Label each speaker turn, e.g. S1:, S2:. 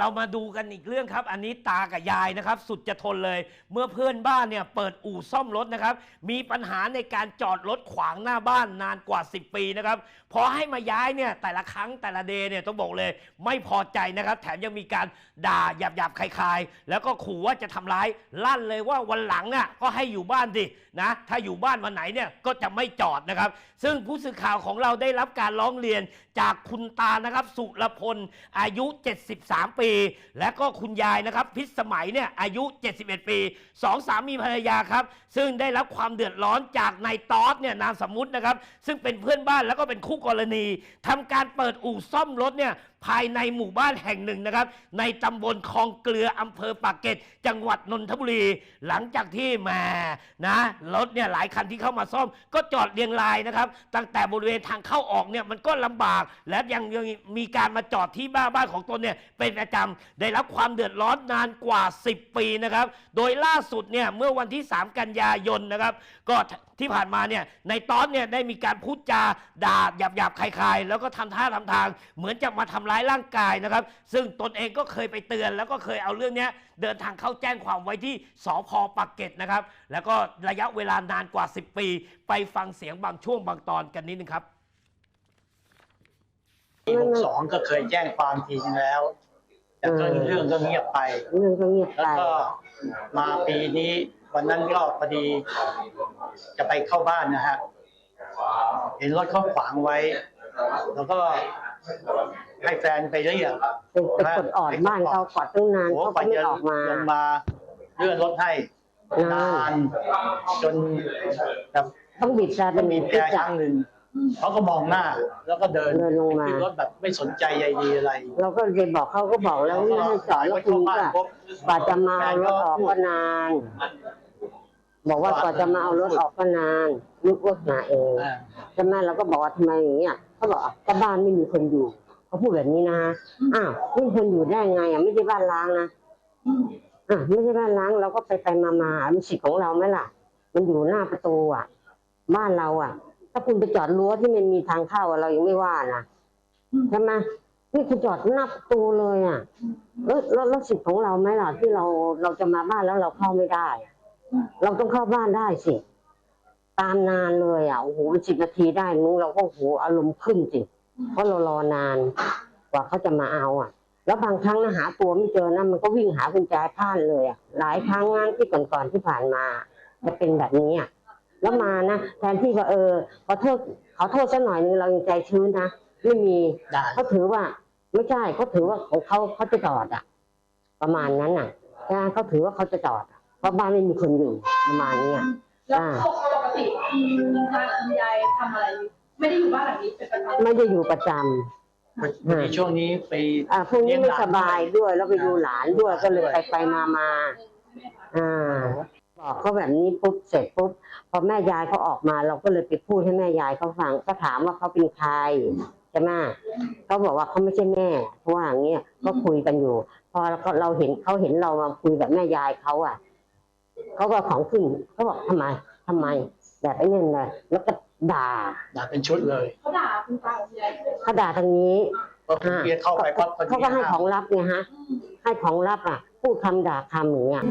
S1: เรามาดูกันอีกเรื่องครับ อันนี้ตากับยายนะครับ สุดจะทนเลย เมื่อเพื่อนบ้านเนี่ยเปิดอู่ซ่อมรถนะครับ มีปัญหาในการจอดรถขวางหน้าบ้านนานกว่า 10 ปีนะครับพอให้มาย้ายเนี่ยแต่ละครั้งแต่ละเดย์เนี่ยต้องบอกเลย ไม่พอใจนะครับ แถมยังมีการด่าหยาบหยาบๆคลายๆ แล้วก็ขู่ว่าจะทำร้ายลั่นเลยว่าวันหลังอะก็ให้อยู่บ้านสินะถ้าอยู่บ้านวันไหนเนี่ยก็จะไม่จอดนะครับ ซึ่งผู้สื่อข่าวของเราได้รับการร้องเรียนจากคุณตานะครับสุรพลอายุ 73ปีและก็คุณยายนะครับพิสมัยเนี่ยอายุ 71 ปีสองสามีภรรยาครับ ซึ่งได้รับความเดือดร้อนจากนายตอสเนี่ยนามสมมุตินะครับ ซึ่งเป็นเพื่อนบ้านแล้วก็เป็นคู่กรณีทำการเปิดอู่ซ่อมรถเนี่ย ภายในหมู่บ้านแห่งหนึ่งนะครับ ในตำบลคลองเกลืออำเภอปากเกร็ดจังหวัดนนทบุรี หลังจากที่แหมนะรถเนี่ยหลายคันที่เข้ามาซ่อม ก็จอดเรียงรายนะครับ ตั้งแต่บริเวณทางเข้าออกเนี่ยมันก็ลำบาก และยังยังมีการมาจอดที่บ้านบ้านของตนเนี่ยเป็นประจำได้รับความเดือดร้อนนานกว่า 10 ปีนะครับ โดยล่าสุดเนี่ยเมื่อวันที่ 3 กันยายนนะครับ ก็ที่ผ่านมาเนี่ยในตอนเนี่ยได้มีการพูดจาด่าหยาบหยาบๆคลายๆ แล้วก็ทำท่าทำทาง เหมือนจะมาทำร้ายร่างกายนะครับ ซึ่งตนเองก็เคยไปเตือน แล้วก็เคยเอาเรื่องเนี้ยเดินทางเข้าแจ้งความไว้ที่สพปักเกร็ดนะครับ แล้วก็ระยะเวลานานกว่า 10 ปี ไปฟังเสียงบางช่วงบางตอนกันนิดนึงครับ
S2: ปีหกสองก็เคยแจ้งความทีนึงแล้ว แต่ก็
S3: อืม
S2: เรื่องก็เงียบไป
S3: เรื่องก็เงียบ
S2: แล้ว
S3: ไป
S2: ก็มาปีนี้วันนั้นก็พอดี จะไปเข้าบ้านนะฮะเห็นรถเขาขวางไว้ แล้วก็ให้แฟนไปเรียก
S3: ไปไปกดออดบ้านเขากอดตั้งนาน
S2: โอ้
S3: เขา
S2: ไป
S3: ก็ไม่
S2: จะ
S3: ออกมา
S2: ลงมาเลื่อนรถให้
S3: นาน
S2: นานจนแบบ
S3: ต้องบิดแตร
S2: มั
S3: เป็นน
S2: มี
S3: พิ
S2: แกค
S3: จั
S2: รั้
S3: ก
S2: งหนึ่งเขาก็มองหน้า แล้วก็เดิน
S3: เดินลงมา
S2: ขึ้นรถแบบไม่สนใจใยดีอะไร
S3: เราก็เลยบอกเขาก็บอกแล้วไม่ให้จอดแล้วคุณก็กว่าจะมาเอารถออกก็นาน บอกว่ากว่าจะมาเอารถออกก็นานนึกว่ามาเอง
S2: อ่า
S3: ใช่ไหมเราก็บอกว่าทำไมอย่างเงี้ยเขาบอกอะก็บ้านไม่มีคนอยู่เขาพูดแบบนี้นะอ้าวไม่มีคนอยู่ได้ไงอะไม่ใช่บ้านล้างนะอะไม่ใช่บ้านล้างเราก็ไปไปมามามันสิทธิ์ของเราไหมล่ะ มันอยู่หน้าประตูอะ บ้านเราอะ ถ้าคุณไปจอดรั้วที่มันมีทางเข้าอะเรายังไม่ว่านะใช่ไหมนี่คุณจอดหน้าประตูเลยอะแล้วแล้วแล้วสิทธิ์ของเราไหมล่ะที่เราเราจะมาบ้านแล้วเราเข้าไม่ได้ เราต้องเข้าบ้านได้สิ ตามนานเลยอะโอ้โหมันสิบนาทีได้นุ้งเราก็โอ้โหอารมณ์ขึ้นจริเพราะเรารอนานกว่าเขาจะมาเอาอะ แล้วบางครั้งนะหาตัวไม่เจอนะมันก็วิ่งหากุญแจพลาดเลยอะหลายครั้งงานที่ก่อนๆที่ผ่านมาจะเป็นแบบนี้อะแล้วมานะแทนที่ว่าเออขอโทษขอโทษสักหน่อยนึงเรายังใจชื้นนะไม่มีเขาถือว่า ไม่ใช่เขาถือว่าของเขาเขาจะจอดอะ ประมาณนั้นน่ะนะเขาถือว่าเขาจะจอด เพราะบ้านไม่มีคนอยู่ประมาณเนี้ย
S4: แล้ว
S3: อ่า
S4: ปกติคุณตาคุณยายทำอะไร ไม่ได้อยู่บ้านหลังนี้เป็นประจำ
S3: ไม่ได้อยู่ประจำ
S2: พอดีช่วงนี้ไป
S3: อ่าพวกนี้ไม่
S2: เลี้งหล
S3: สบายด้วยแล้วไปดูหลานด้วยก็เลยไปไปมามาอ่าบอกเขาแบบนี้ปุ๊บเสร็จปุ๊บพอแม่ยายเขาออกมา เราก็เลยไปพูดให้แม่ยายเขาฟังก็ถามว่าเขาเป็นใครใช่ไหมเขาบอกว่าเขาไม่ใช่แม่เพราะว่าอย่างเงี้ยก็คุยกันอยู่ พอเราก็เราเห็นเขาเห็นเรามาคุยแบบแม่ยายเขาอะ เขาก็ของขึ้นเขาบอกทำไมทำไม แบบไอ้นี่เลยแล้วก็ด่า
S2: ด่าเป็นชุดเลย
S4: เขาด่าคุณตาคุณยาย
S3: เขาด่าทางนี้
S2: พอคุณเบียร์เข้าไปปั๊บพอดี
S3: เขาก็ให้
S2: ห้
S3: ของลับไงฮะ ให้ของลับอะ พูดคำด่าคำอย่างเงี้ย